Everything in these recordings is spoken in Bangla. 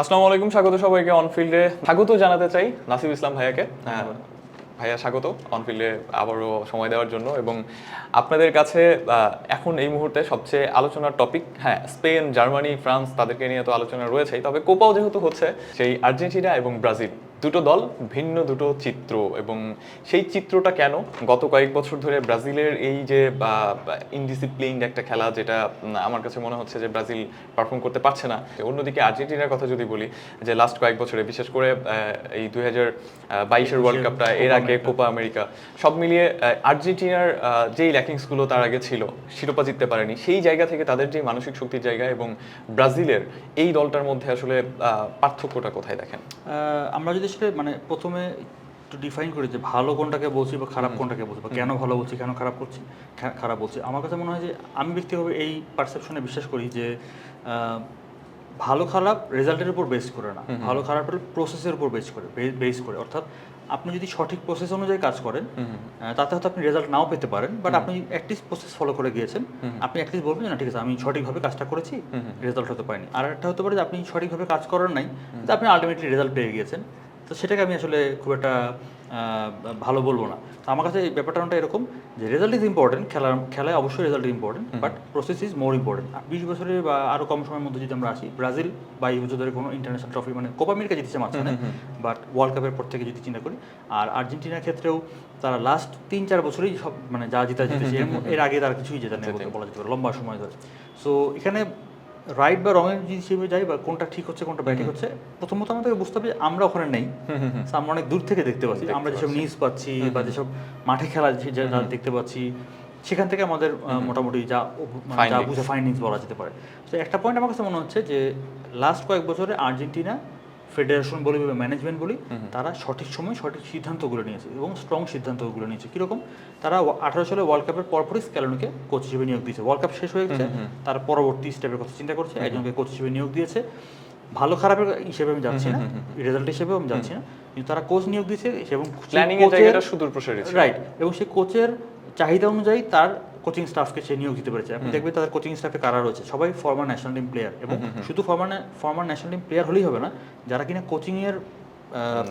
আসসালামু আলাইকুম স্বাগত সবাইকে অনফিল্ডে স্বাগত জানাতে চাই নাসিব ইসলাম ভাইয়াকে। হ্যাঁ, ভাইয়া স্বাগত অনফিল্ডে আবারও সময় দেওয়ার জন্য এবং আপনাদের কাছে এখন এই মুহূর্তে সবচেয়ে আলোচনার টপিক হ্যাঁ স্পেন জার্মানি ফ্রান্স তাদেরকে নিয়ে তো আলোচনা রয়েছেই। তবে কোপাও যেহেতু হচ্ছে সেই আর্জেন্টিনা এবং ব্রাজিল। দুটো দল ভিন্ন দুটো চিত্র এবং সেই চিত্রটা কেন? গত কয়েক বছর ধরে ব্রাজিলের এই যে ইনডিসিপ্লিনড একটা খেলা যেটা আমার কাছে মনে হচ্ছে যে ব্রাজিল পারফর্ম করতে পারছে না। অন্যদিকে আর্জেন্টিনার কথা যদি বলি যে লাস্ট কয়েক বছরে বিশেষ করে এই দুই হাজার বাইশের ওয়ার্ল্ড কাপটা এর আগে কোপা আমেরিকা সব মিলিয়ে আর্জেন্টিনার যেই ল্যাকিংসগুলো তার আগে ছিল শিরোপা জিততে পারেনি সেই জায়গা থেকে তাদের যে মানসিক শক্তির জায়গা এবং ব্রাজিলের এই দলটার মধ্যে আসলে পার্থক্যটা কোথায় দেখেন? আমরা যদি সেটা মানে প্রথমে একটু ডিফাইন করি যে ভালো কোনটাকে বলছি বা খারাপ কোনটাকে বলছি বা কেন ভালো বলছি কেন খারাপ করছি খারাপ বলছি। আমার কাছে মনে হয় যে আমি ব্যক্তিগতভাবে এই পারসেপশনে বিশ্বাস করি যে ভালো খারাপ রেজাল্টের উপর বেস করে না। ভালো খারাপের প্রসেসের উপর বেস করে বেস করে। অর্থাৎ আপনি যদি সঠিক প্রসেস অনুযায়ী কাজ করেন তাতে হয়তো আপনি রেজাল্ট নাও পেতে পারেন বাট আপনি অ্যাটলিস্ট প্রসেস ফলো করে গিয়েছেন আপনি অ্যাটলিস্ট বলবেন না ঠিক আছে আমি সঠিকভাবে কাজটা করেছি রেজাল্ট হতে পারিনি। আর একটা হতে পারে যে আপনি সঠিকভাবে কাজ করার নাই আপনি আলটিমেটলি রেজাল্ট পেয়ে গিয়েছেন। তো সেটাকে আমি আসলে খুব একটা ভালো বলব না। তো আমার কাছে এই ব্যাপারটা অনেকটা এরকম যে রেজাল্ট ইজ ইম্পর্টেন্ট খেলার খেলায় অবশ্যই result important but process is more important বিশ বছরের বা আরও কম সময়ের মধ্যে যদি আমরা আসি ব্রাজিল বা এই বছর ধরে কোনো ইন্টারন্যাশনাল ট্রফি মানে কোপা আমেরিকা জিতেছে মাঝখানে বাট ওয়ার্ল্ড কাপের পর থেকে যদি চিন্তা করি আর আর্জেন্টিনার ক্ষেত্রেও তারা লাস্ট তিন চার বছরেই সব মানে যা জিতা জিতেছে এর আগে তারা কিছুই জেতা নেই বলা যেতে পারে লম্বা সময় ধরে। সো এখানে রাইট বা রঙের জিনিস হিসেবে যাই বা কোনটা ঠিক হচ্ছে কোনটা ব্যাটিং হচ্ছে প্রথমত আমাদেরকে বুঝতে হবে আমরা ওখানে নেই। আমরা অনেক দূর থেকে দেখতে পাচ্ছি আমরা যেসব নিউজ পাচ্ছি বা যেসব মাঠে খেলা যা দেখতে পাচ্ছি সেখান থেকে আমাদের মোটামুটি যা মানে যা বুঝে ফাইন্ডিংস বলা যেতে পারে। তো একটা পয়েন্ট আমার কাছে মনে হচ্ছে যে লাস্ট কয়েক বছরে আর্জেন্টিনা ফেডারেশন বলি বা ম্যানেজমেন্ট বলি তারা সঠিক সময় সঠিক সিদ্ধান্তগুলো নিয়েছে এবং স্ট্রং সিদ্ধান্তগুলো নিয়েছে। কীরকম? তারা আঠারো সালে ওয়ার্ল্ড কাপের পরপরই স্ক্যালোনিকে কোচ হিসেবে নিয়োগ দিয়েছে। ওয়ার্ল্ড কাপ শেষ হয়ে গেছে তার পরবর্তী স্টেপের কথা চিন্তা করছে একজনকে কোচ হিসেবে নিয়োগ দিয়েছে। ভালো খারাপের হিসেবে আমি যাচ্ছি না রেজাল্ট হিসেবেও আমি যাচ্ছি না। কিন্তু তারা কোচ নিয়োগ দিয়েছে এবং প্ল্যানিং এর জায়গাটা সুদূর রাইট এবং সেই কোচের চাহিদা অনুযায়ী তার কোচিং স্টাফকে সে নিয়োগ দিতে পেরেছে। আপনি দেখবেন তাদের কোচিং স্টাফে কারা রয়েছে? সবাই ফর্মার ন্যাশনাল টিম প্লেয়ার এবং শুধু former former national team player হলেই হবে না যারা কিনা কোচিং এর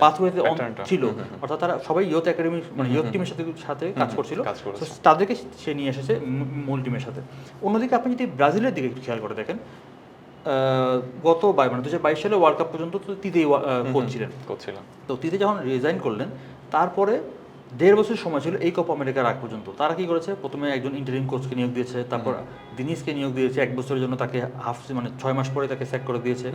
পাথওয়েতে patternটা। ছিল। অর্থাৎ তারা সবাই ইয়ত একাডেমি মানে ইয়ত টিমের সাথে সাথে কাজ করছিল। তাদেরকে সে নিয়ে এসেছে মূল টিমের সাথে। অন্যদিকে আপনি যদি ব্রাজিলের দিকে একটু খেয়াল করে দেখেন গত বাই মানে দু হাজার বাইশ সালে ওয়ার্ল্ড কাপ পর্যন্ত তো তিতেই কোচ ছিলেন। তো তিতে যখন রিজাইন করলেন তারপরে দেড় বছর সময় ছিল এই কপ আমেরিকার আগ পর্যন্ত। তারা কি করেছে? প্রথমে একজন ইন্টারিম কোচকে নিয়োগ দিয়েছে তারপর দিনিসকে নিয়োগ দিয়েছে এক বছরের জন্য তাকে হাফ মানে ছয় মাস পরে তাকে স্যাক করে দিয়েছে।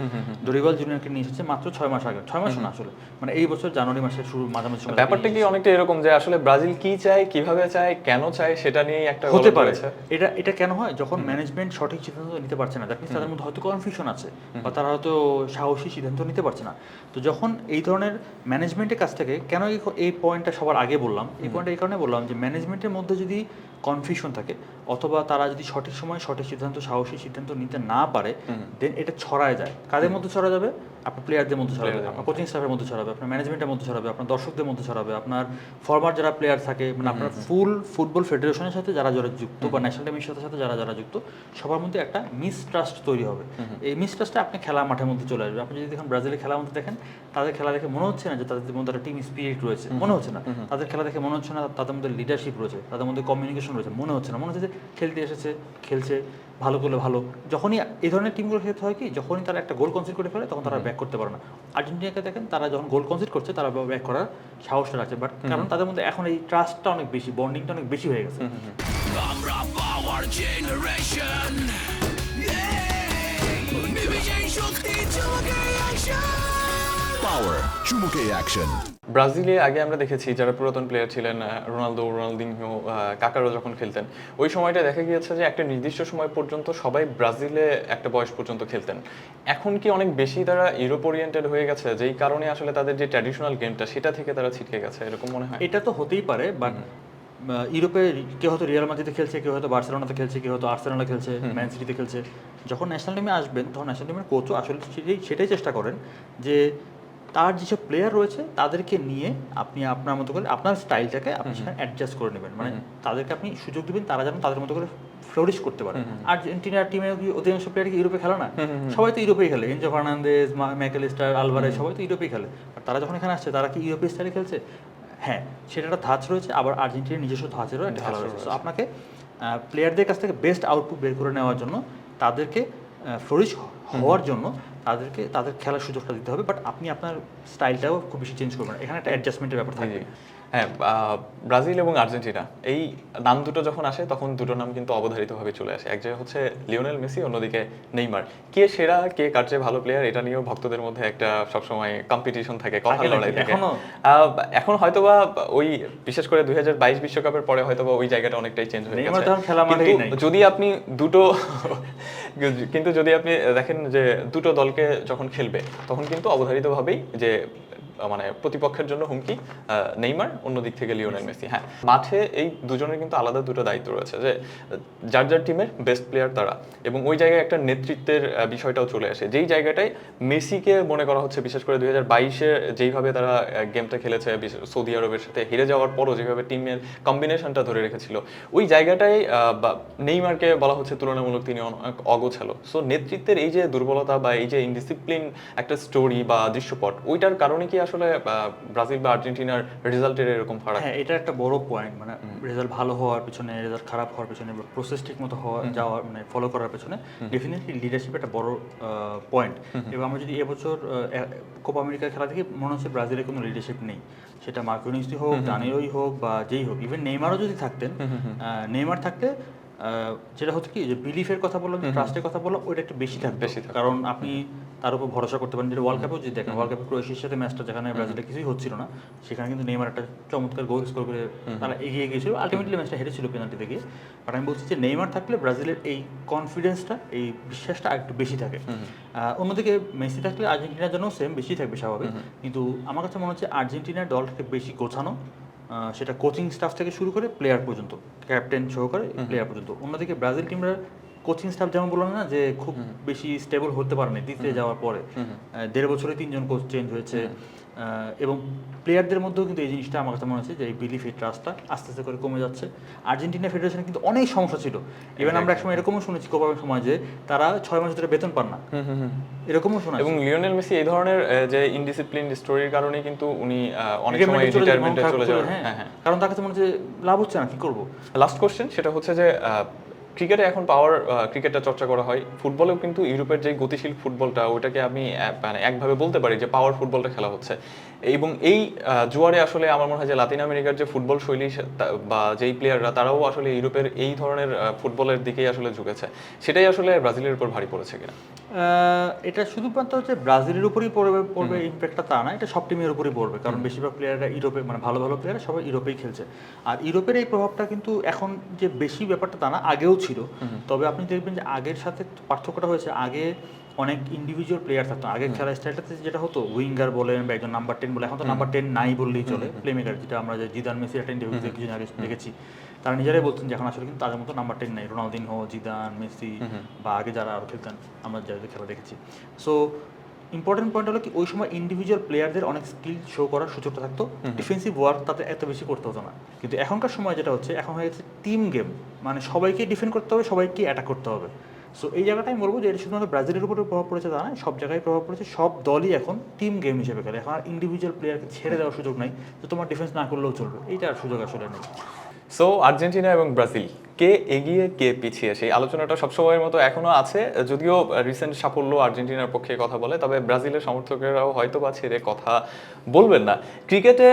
ডরিবাল জুনিয়রকে নিয়ে এসেছে মাত্র ছয় মাস আগে। ছয় মাস না আসলে। মানে এই বছর জানুয়ারি মাসের শুরু মাঝামাঝি সময়। ব্যাপারটা কি অনেকটা এরকম যে আসলে ব্রাজিল কি চায় কীভাবে চায় কেন চায় সেটা নিয়ে একটা হতে পারে। এটা এটা কেন হয়? যখন ম্যানেজমেন্ট সঠিক সিদ্ধান্ত নিতে পারছে না দ্যাট মিনস তাদের মধ্যে হয়তো কনফিউশন আছে বা তারা হয়তো সাহসী সিদ্ধান্ত নিতে পারছে না। তো যখন এই ধরনের ম্যানেজমেন্টের কাছ থেকে কেন এই পয়েন্টটা সবার আগে বললাম এই পয়েন্টটা এই কারণে বললাম যে ম্যানেজমেন্টের মধ্যে যদি কনফিউশন থাকে। অথবা তারা যদি সঠিক সময় সঠিক সিদ্ধান্ত সাহসী সিদ্ধান্ত নিতে না পারে দেন এটা ছড়ায় যায়। কাদের মধ্যে ছড়া যাবে? আপনার প্লেয়ারদের মধ্যে ছড়াবে আপনার কোচিং স্টাফের মধ্যে ছড়াবে আপনার ম্যানেজমেন্টের মধ্যে ছড়াবে আপনার দর্শকদের মধ্যে ছড়াবে আপনার ফরমার যারা প্লেয়ার থাকে মানে আপনার ফুল ফুটবল ফেডারেশনের সাথে যারা যারা যুক্ত বা ন্যাশনাল টিমের সাথে সাথে যারা যারা যুক্ত সবার মধ্যে একটা মিসট্রাস্ট তৈরি হবে। এই মিসট্রাস্টটা আপনি খেলা মাঠের মধ্যে চলে আসবে। আপনি যদি দেখেন ব্রাজিলের খেলার মধ্যে দেখেন তাদের খেলা দেখে মনে হচ্ছে না যে তাদের মধ্যে একটা টিম স্পিরিট রয়েছে। মনে হচ্ছে না। তাদের খেলা দেখে মনে হচ্ছে না তাদের মধ্যে লিডারশিপ রয়েছে তাদের মধ্যে কমিউনিকেশন রয়েছে মনে হচ্ছে না। মনে হচ্ছে যে খেলতে এসেছে খেলছে ভালো করলে ভালো। যখনই এই ধরনের টিমগুলোর ক্ষেত্রে হয় কি যখনই তারা একটা গোল কনসিড করে ফেলে তখন তারা ব্যাক করতে পারে না। আর্জেন্টিনাকে দেখেন তারা যখন গোল কনসিড করছে তারা ব্যাক করার সাহসটা রাখছে। বাট কারণ তাদের মধ্যে এখন এই ট্রাস্টটা অনেক বেশি বন্ডিংটা অনেক বেশি হয়ে গেছে। আমরা পাওয়ার জেনারেশন Power, চুমুকে অ্যাকশন ব্রাজিলে আগে আমরা দেখেছি যারা পুরাতন প্লেয়ার ছিলেন রোনালদো রোনালদিনহো আহ, কাকারো যখন খেলতেন ওই সময়টা দেখা গিয়েছে যে একটা নির্দিষ্ট সময় পর্যন্ত সবাই ব্রাজিলে একটা বয়স পর্যন্ত খেলতেন। এখন কি অনেক বেশি তারা ইউরোপ ওরিয়েন্টেড হয়ে গেছে যেই কারণে আসলে তাদের যে ট্র্যাডিশনাল গেমটা সেটা থেকে তারা ছিটকে গেছে এরকম মনে হয়? এটা তো হতেই পারে বাট ইউরোপে কেউ হয়তো রিয়াল মাদ্রিদে খেলছে কেউ হয়তো বার্সেলোনাতে খেলছে কেউ হয়তো আর্সেনালে খেলছে ম্যান সিটিতে খেলছে। যখন ন্যাশনাল টিমে আসবেন তখন ন্যাশনাল টিমের কোচও আসলে সেটাই সেটাই চেষ্টা করেন যে তার যেসব প্লেয়ার রয়েছে তাদেরকে নিয়ে আপনি আপনার মতো করে আপনার স্টাইলটাকে আপনি সেখানে অ্যাডজাস্ট করে নেবেন। মানে তাদেরকে আপনি সুযোগ দিবেন তারা যেন তাদের মতো করে ফ্লোরিশ করতে পারে। আর্জেন্টিনার টিমে অধিকাংশ প্লেয়ার কি ইউরোপে খেলে না? সবাই তো ইউরোপেই খেলে। এনজো ফার্নান্দেজ ম্যাকেলিস্টার আলভারেজ সবাই তো ইউরোপেই খেলে। আর তারা যখন এখানে আসছে তারা কি ইউরোপীয় স্টাইলে খেলছে? হ্যাঁ সেটা একটা ধাঁচ রয়েছে। আবার আর্জেন্টিনার নিজস্ব ধাঁচেরও একটা খেলা রয়েছে। আপনাকে প্লেয়ারদের কাছ থেকে বেস্ট আউটপুট বের করে নেওয়ার জন্য তাদেরকে ফ্লোরিশ হওয়ার জন্য তাদেরকে তাদের খেলার সুযোগটা দিতে হবে বাট আপনি আপনার স্টাইলটাও খুব বেশি চেঞ্জ করবেন। এখানে একটা অ্যাডজাস্টমেন্টের ব্যাপার থাকবে। হ্যাঁ ব্রাজিল এবং আর্জেন্টিনা এই নাম দুটো যখন আসে তখন দুটো নাম কিন্তু অবধারিতভাবে চলে আসে। এক জায়গায় হচ্ছে লিওনেল মেসি অন্যদিকে নেইমার। কে সেরা কে কার চেয়ে ভালো প্লেয়ার এটা নিয়েও ভক্তদের মধ্যে একটা সবসময় কম্পিটিশন থাকে কথা লড়াই থাকে। এখনও? হয়তোবা ওই বিশেষ করে দুই বিশ্বকাপের পরে হয়তোবা ওই জায়গাটা অনেকটাই চেঞ্জ হয়ে গেছে। যদি আপনি দুটো কিন্তু যদি আপনি দেখেন যে দুটো দলকে যখন খেলবে তখন কিন্তু অবধারিতভাবেই যে মানে প্রতিপক্ষের জন্য হুমকি নেইমার অন্য দিক থেকে লিওনেল মেসি। হ্যাঁ মাঠে এই দুজনের কিন্তু আলাদা দুটো দায়িত্ব রয়েছে যে, যার যার টিমের বেস্ট প্লেয়ার তারা। এবং ওই জায়গায় একটা নেতৃত্বের বিষয়টাও চলে আসে। যেই জায়গাটায় মেসিকে মনে করা হচ্ছে, বিশেষ করে দুই হাজার বাইশে যেইভাবে তারা গেমটা খেলেছে সৌদি আরবের সাথে হেরে যাওয়ার পরও যেভাবে টিমের কম্বিনেশনটা ধরে রেখেছিল, ওই জায়গাটায় নেইমারকে বলা হচ্ছে তুলনামূলক তিনি অনেক অগোছালো। সো নেতৃত্বের এই যে দুর্বলতা বা এই যে ইনডিসিপ্লিন একটা স্টোরি বা দৃশ্যপট, ওইটার কারণে কি আসলে ব্রাজিল বা আর্জেন্টিনার রেজাল্টের এরকম ফারাক। হ্যাঁ এটা একটা বড় পয়েন্ট মানে রেজাল্ট ভালো হওয়ার পিছনে রেজাল্ট খারাপ হওয়ার পিছনে প্রসেস ঠিক মতো হওয়া যাওয়ার মানে ফলো করার পিছনে ডেফিনেটলি লিডারশিপ একটা বড় পয়েন্ট এবং আমরা যদি এবছর কোপা আমেরিকার খেলা থেকে মনে হচ্ছে ব্রাজিলের কোনো লিডারশিপ নেই। সেটা মার্কোনিস্তি হোক দানিরই হোক বা যেই হোক ইভেন নেইমারও যদি থাকতেন নেইমার থাকলে আহ, যেটা হচ্ছে কি যে বিলিফের কথা বললাম ট্রাস্টের কথা বললাম ওইটা একটু বেশি থাকবে কারণ আপনি তার উপর ভরসা করতে পারেন। যেটা ওয়ার্ল্ড কাপেও যদি দেখেন ওয়ার্ল্ড কাপে ক্রোয়েশিয়ার সাথে ম্যাচটা যেখানে ব্রাজিলের কিছুই হচ্ছিল না সেখানে কিন্তু নেইমার একটা চমৎকার গোল স্কোর করে তারা এগিয়ে গিয়েছিল। আলটিমেটলি ম্যাচটা হেরেছিল পেনাল্টিতে গিয়ে বাট আমি বলছি যে নেইমার থাকলে ব্রাজিলের এই কনফিডেন্সটা এই বিশ্বাসটা একটু বেশি থাকে। অন্যদিকে মেসি থাকলে আর্জেন্টিনার জন্য সেম বেশি থাকবে স্বাভাবিক। কিন্তু আমার কাছে মনে হচ্ছে আর্জেন্টিনার দলটাকে বেশি গোছানো সেটা কোচিং স্টাফ থেকে শুরু করে প্লেয়ার পর্যন্ত ক্যাপ্টেন সহকারে প্লেয়ার পর্যন্ত। অন্যদিকে ব্রাজিল টিমরা কোচিং স্টাফ যেমন বললাম না যে খুব বেশি স্টেবল হতে পারেনি দ্বিতীয় যাওয়ার পরে। দেড় বছরে তিনজন কোচ চেঞ্জ হয়েছে। এবং প্লেয়ারদের মধ্যেও কিন্তু এই জিনিসটা আমার কাছে মনে হচ্ছে যে এই বিলিফ এই ট্রাস্টটা আস্তে আস্তে করে কমে যাচ্ছে। আর্জেন্টিনা ফেডারেশনে কিন্তু অনেক সমস্যা ছিল। ইভেন আমরা একসময় এরকমও শুনেছি কোপার সময় যে তারা ছয় মাস ধরে বেতন পান না। এরকমও শোনা এবং লিওনেল মেসি এই ধরনের যে ইনডিসিপ্লিন স্টোরির কারণে কিন্তু উনি অনেক সময় রিটায়ারমেন্টে চলে যাওয়ার হ্যাঁ। হ্যাঁ হ্যাঁ। কারণ তার কাছে মনে হচ্ছে লাভ হচ্ছে না কি করব? লাস্ট কোশ্চেন সেটা হচ্ছে যে ক্রিকেটে এখন পাওয়ার ক্রিকেটটা চর্চা করা হয়। ফুটবলেও কিন্তু ইউরোপের যে গতিশীল ফুটবলটা ওটাকে আমি মানে একভাবে বলতে পারি যে পাওয়ার ফুটবলটা খেলা হচ্ছে। এবং এই জোয়ারে আসলে আমার মনে হয় যে লাতিন আমেরিকার যে ফুটবল শৈলী বা যেই প্লেয়াররা তারাও আসলে ইউরোপের এই ধরনের ফুটবলের দিকেই আসলে ঝুঁকেছে। সেটাই আসলে ব্রাজিলের উপর ভারী পড়েছে কিনা? এটা শুধুমাত্র হচ্ছে ব্রাজিলের উপরই পড়বে পড়বে ইম্প্যাক্টটা তা না এটা সব টিমের উপরই পড়বে। কারণ বেশিরভাগ প্লেয়াররা ইউরোপে মানে ভালো ভালো প্লেয়ার সবাই ইউরোপেই খেলছে। আর ইউরোপের এই প্রভাবটা কিন্তু এখন যে বেশি ব্যাপারটা তা না আগেও ছিল। তবে আপনি দেখবেন যে আগের সাথে পার্থক্যটা হয়েছে আগে অনেক ইন্ডিভিজুয়াল প্লেয়ার থাকতো। আগের খেলার স্টাইলটাতে যেটা হতো উইঙ্গার বলেন বা একজন নাম্বার টেন বলে এখন তো নাম্বার টেন নাই বললেই চলে প্লেমেকার যেটা আমরা যে জিদান মেসি একটা ইন্টারভিউতে কিছুদিন আগে দেখেছি। তারা নিজেরাই বলছেন যে এখন আসলে কিন্তু তাদের মতো নাম্বার টেন নাই। রোনালদিনহো জিদান মেসি বা আগে যারা আরও খেলতেন আমরা যাদের খেলা দেখেছি। সো ইম্পর্টেন্ট পয়েন্ট হলো কি ওই সময় ইন্ডিভিজুয়াল প্লেয়ারদের অনেক স্কিল শো করার সুযোগটা থাকতো। ডিফেন্সিভ ওয়ার্ক তাতে এত বেশি করতে হতো না। কিন্তু এখনকার সময় যেটা হচ্ছে এখন হয়ে গেছে টিম গেম মানে সবাইকে ডিফেন্ড করতে হবে সবাইকে অ্যাটাক করতে হবে। সো এই জায়গাটাই বলব যে এটা শুধুমাত্র ব্রাজিলের উপরে প্রভাব পড়েছে তা নয় সব জায়গায় প্রভাব পড়েছে, সব দলই এখন টিম গেম হিসেবে খেলে। এখন আর ইন্ডিভিজুয়াল প্লেয়ারকে ছেড়ে দেওয়ার সুযোগ নাই, তো তোমার ডিফেন্স না করলেও চলবে। এইটা আর সুযোগ আসলে নেই। সো আর্জেন্টিনা এবং ব্রাজিল কে এগিয়ে কে পিছিয়ে? সেই আলোচনাটা সবসময়ের মতো এখনও আছে, যদিও রিসেন্ট সাফল্য আর্জেন্টিনার পক্ষে কথা বলে, তবে ব্রাজিলের সমর্থকেরাও হয়তো বা ছেড়ে কথা বলবেন না। ক্রিকেটে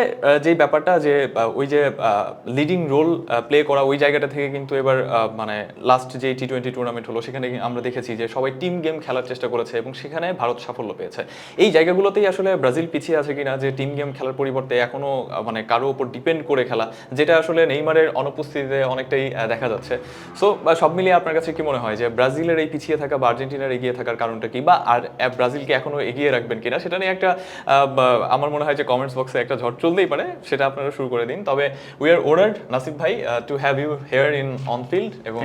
যে ব্যাপারটা যে ওই যে লিডিং রোল প্লে করা ওই জায়গাটা থেকে কিন্তু এবার মানে লাস্ট যে টি টোয়েন্টি টুর্নামেন্ট হলো, সেখানে আমরা দেখেছি যে সবাই টিম গেম খেলার চেষ্টা করেছে এবং সেখানে ভারত সাফল্য পেয়েছে। এই জায়গাগুলোতেই আসলে ব্রাজিল পিছিয়ে আছে কিনা, যে টিম গেম খেলার পরিবর্তে এখনও মানে কারও উপর ডিপেন্ড করে খেলা, যেটা আসলে নেইমারের অনুপস্থিতিতে অনেকটাই দেখা যাচ্ছে। সো সব মিলিয়ে আপনার কাছে কি মনে হয় যে ব্রাজিলের এই পিছিয়ে থাকা বা আর্জেন্টিনার এগিয়ে থাকার কারণটা কি? বা আর ব্রাজিলকে এখনও এগিয়ে রাখবেন কিনা? সেটা নিয়ে একটা আমার মনে হয় যে কমেন্টস বক্সে একটা ঝড় চলতেই পারে সেটা আপনারা শুরু করে দিন। তবে উই আর ওনার্ড নাসিফ ভাই to have you here in on field এবং.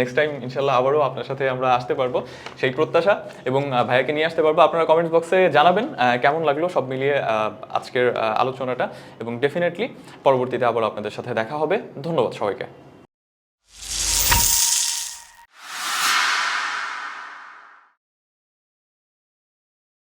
নেক্সট টাইম ইনশাল্লাহ আবারও আপনার সাথে আমরা আসতে পারব সেই প্রত্যাশা এবং ভাইয়াকে নিয়ে আসতে পারব। আপনারা কমেন্টস বক্সে জানাবেন কেমন লাগল সব মিলিয়ে আজকের আলোচনাটা এবং ডেফিনেটলি পরবর্তীতে আবার আপনাদের সাথে দেখা হবে। ধন্যবাদ সবাইকে।